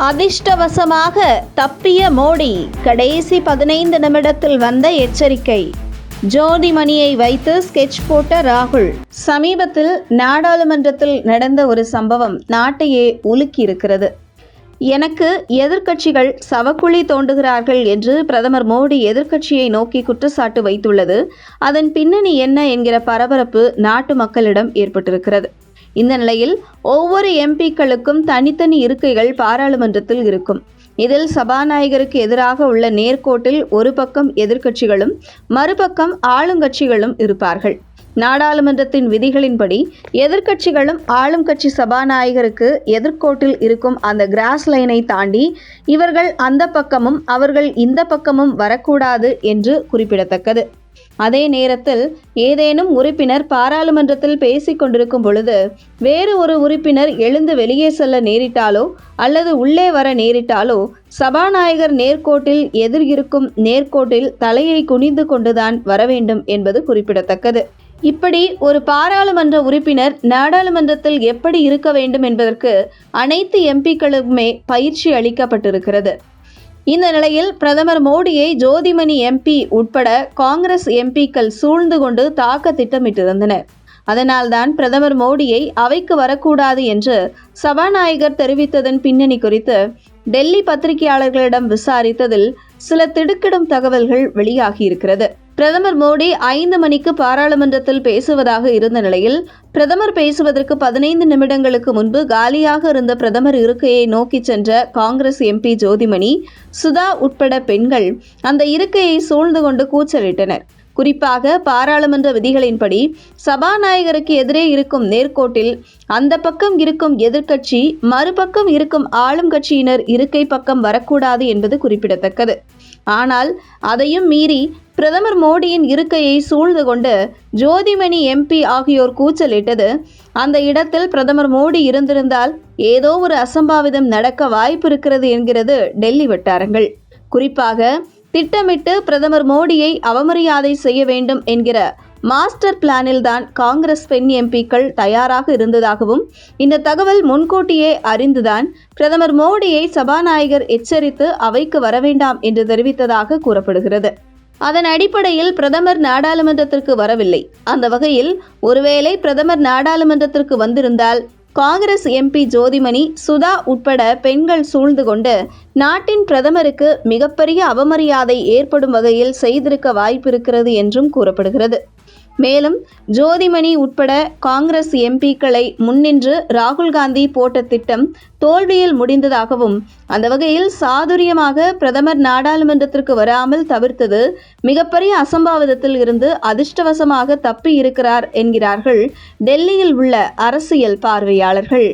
அதிர்ஷ்டவசமாக தப்பிய மோடி கடைசி பதினைந்து நிமிடத்தில் வந்த எச்சரிக்கை. ஜோதிமணியை வைத்து ஸ்கெட்ச் போட்ட ராகுல். சமீபத்தில் நாடாளுமன்றத்தில் நடந்த ஒரு சம்பவம் நாட்டையே உலுக்கியிருக்கிறது. எனக்கு எதிர்க்கட்சிகள் சவக்குழி தோண்டுகிறார்கள் என்று பிரதமர் மோடி எதிர்க்கட்சியை நோக்கி குற்றச்சாட்டு வைத்துள்ளது. அதன் பின்னணி என்ன என்கிற பரபரப்பு நாட்டு மக்களிடம் ஏற்பட்டிருக்கிறது. இந்த நிலையில் ஒவ்வொரு எம்பிக்களுக்கும் தனித்தனி இருக்கைகள் பாராளுமன்றத்தில் இருக்கும். இதில் சபாநாயகருக்கு எதிராக உள்ள நேர்கோட்டில் ஒரு பக்கம் எதிர்க்கட்சிகளும் மறுபக்கம் ஆளுங்கட்சிகளும் இருப்பார்கள். நாடாளுமன்றத்தின் விதிகளின்படி எதிர்க்கட்சிகளும் ஆளும் கட்சி சபாநாயகருக்கு எதிர்கோட்டில் இருக்கும் அந்த கிராஸ் லைனை தாண்டி இவர்கள் அந்த பக்கமும் அவர்கள் இந்த பக்கமும் வரக்கூடாது என்று குறிப்பிடத்தக்கது. அதே நேரத்தில் ஏதேனும் உறுப்பினர் பாராளுமன்றத்தில் பேசிக் கொண்டிருக்கும் பொழுது வேறு ஒரு உறுப்பினர் எழுந்து வெளியே செல்ல நேரிட்டாலோ அல்லது உள்ளே வர நேரிட்டாலோ சபாநாயகர் நேர்கோட்டில் எதிர் இருக்கும் நேர்கோட்டில் தலையை குனிந்து கொண்டுதான் வர வேண்டும் என்பது குறிப்பிடத்தக்கது. இப்படி ஒரு பாராளுமன்ற உறுப்பினர் நாடாளுமன்றத்தில் எப்படி இருக்க வேண்டும் என்பதற்கு அனைத்து எம்பிக்களுக்குமே பயிற்சி அளிக்கப்பட்டிருக்கிறது. இந்த நிலையில் பிரதமர் மோடியை ஜோதிமணி எம்பி உட்பட காங்கிரஸ் எம்பிக்கள் சூழ்ந்து கொண்டு தாக்க திட்டமிட்டிருந்தனர். அதனால்தான் பிரதமர் மோடியை அவைக்கு வரக்கூடாது என்று சபாநாயகர் தெரிவித்ததன் பின்னணி குறித்து டெல்லி பத்திரிகையாளர்களிடம் விசாரித்ததில் சில திடுக்கிடும் தகவல்கள் வெளியாகியிருக்கிறது. பிரதமர் மோடி ஐந்து மணிக்கு பாராளுமன்றத்தில் பேசுவதாக இருந்த நிலையில் பிரதமர் பேசுவதற்கு பதினைந்து நிமிடங்களுக்கு முன்பு காலியாக இருந்த பிரதமர் இருக்கையை நோக்கி சென்ற காங்கிரஸ் எம்பி ஜோதிமணி சுதா உட்பட பெண்கள் அந்த இருக்கையை சூழ்ந்து கொண்டு கூச்சலிட்டனர். குறிப்பாக பாராளுமன்ற விதிகளின்படி சபாநாயகருக்கு எதிரே இருக்கும் நேர்கோட்டில் அந்த பக்கம் இருக்கும் எதிர்க்கட்சி மறுபக்கம் இருக்கும் ஆளும் கட்சியினர் இருக்கை பக்கம் வரக்கூடாது என்பது குறிப்பிடத்தக்கது. ஆனால் அதையும் மீறி பிரதமர் மோடியின் இருக்கையை சூழ்ந்து கொண்டு ஜோதிமணி எம்பி ஆகியோர் கூச்சலிட்டது. அந்த இடத்தில் பிரதமர் மோடி இருந்திருந்தால் ஏதோ ஒரு அசம்பாவிதம் நடக்க வாய்ப்பு இருக்கிறது என்கிறது டெல்லி வட்டாரங்கள். குறிப்பாக திட்டமிட்டு பிரதமர் மோடியை அவமரியாதை செய்ய வேண்டும் என்கிற மாஸ்டர் பிளானில் தான் காங்கிரஸ் பெண் எம்பிக்கள் தயாராக இருந்ததாகவும் இந்த தகவல் முன்கூட்டியே அறிந்துதான் பிரதமர் மோடியை சபாநாயகர் எச்சரித்து அவைக்கு வரவேண்டாம் என்று தெரிவித்ததாக கூறப்படுகிறது. அதன் அடிப்படையில் பிரதமர் நாடாளுமன்றத்திற்கு வரவில்லை. அந்த வகையில் ஒருவேளை பிரதமர் நாடாளுமன்றத்திற்கு வந்திருந்தால் காங்கிரஸ் எம்பி ஜோதிமணி சுதா உட்பட பெண்கள் சூழ்ந்து கொண்டு நாட்டின் பிரதமருக்கு மிகப்பெரிய அவமரியாதை ஏற்படும் வகையில் செய்திருக்க வாய்ப்பிருக்கிறது என்றும் கூறப்படுகிறது. மேலும் ஜோதிமணி உட்பட காங்கிரஸ் எம்பிக்களை முன்னின்று ராகுல் காந்தி போட்ட திட்டம் தோல்வியில் முடிந்ததாகவும் அந்த வகையில் சாதுரியமாக பிரதமர் நாடாளுமன்றத்திற்கு வராமல் தவிர்த்தது மிகப்பெரிய அசம்பாவிதத்தில் இருந்து அதிர்ஷ்டவசமாக தப்பி இருக்கிறார் என்கிறார்கள் டெல்லியில் உள்ள அரசியல் பார்வையாளர்கள்.